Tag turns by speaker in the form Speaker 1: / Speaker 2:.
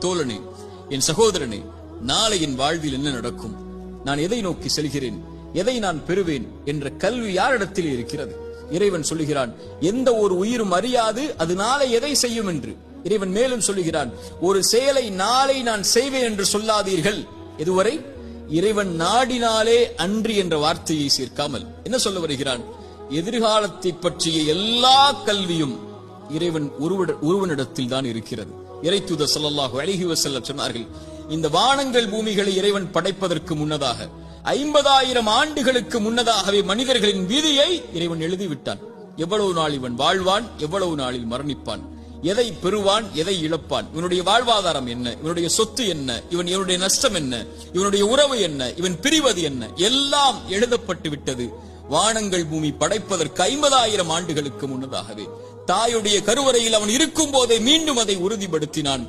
Speaker 1: தோழனே என் சகோதரனே நாளை என் வாழ்வில் என்ன நடக்கும்? நான் எதை நோக்கி செல்கிறேன்? எதை நான் பெறுவேன்? என்ற கல்வி யாரிடத்தில் இருக்கிறது? இறைவன் சொல்லுகிறான் எந்த ஒரு உயிரும் அறியாது அது நாளை எதை செய்யும் என்று. இறைவன் மேலும் சொல்லுகிறான் ஒரு செயலை நாளை நான் செய்வேன் என்று சொல்லாதீர்கள். இதுவரை இறைவன் நாடினாலே அன்றி என்ற வார்த்தையை சேர்க்காமல். என்ன சொல்ல வருகிறான்? எதிர்காலத்தை பற்றிய எல்லா கல்வியும் இறைவன் ஒருவனிடத்தில் தான் இருக்கிறது. இறைத்துத ஸல்லல்லாஹு அலைஹி வஸல்லம் சொன்னார்கள் இந்த வானங்கள் பூமிகளை இறைவன் படைப்பதற்கு முன்னதாக ஐம்பதாயிரம் ஆண்டுகளுக்கு முன்னதாகவே மனிதர்களின் விதியை இறைவன் எழுதிவிட்டான். எவ்வளவு நாள் இவன் வாழ்வான் எவ்வளவு நாளில் மரணிப்பான்? எதை பெறுவான் எதை இழப்பான்? இவனுடைய வாழ்வாதாரம் என்ன? இவனுடைய சொத்து என்ன? இவன் இவனுடைய நஷ்டம் என்ன? இவனுடைய உறவு என்ன? இவன் பிரிவது என்ன? எல்லாம் எழுதப்பட்டு விட்டது வானங்கள் பூமி படைப்பதற்கு ஐம்பதாயிரம் ஆண்டுகளுக்கு முன்னதாகவே தாயுடைய கருவறையில் அவன் இருக்கும் போதே மீண்டும் அதை உறுதிப்படுத்தினான்.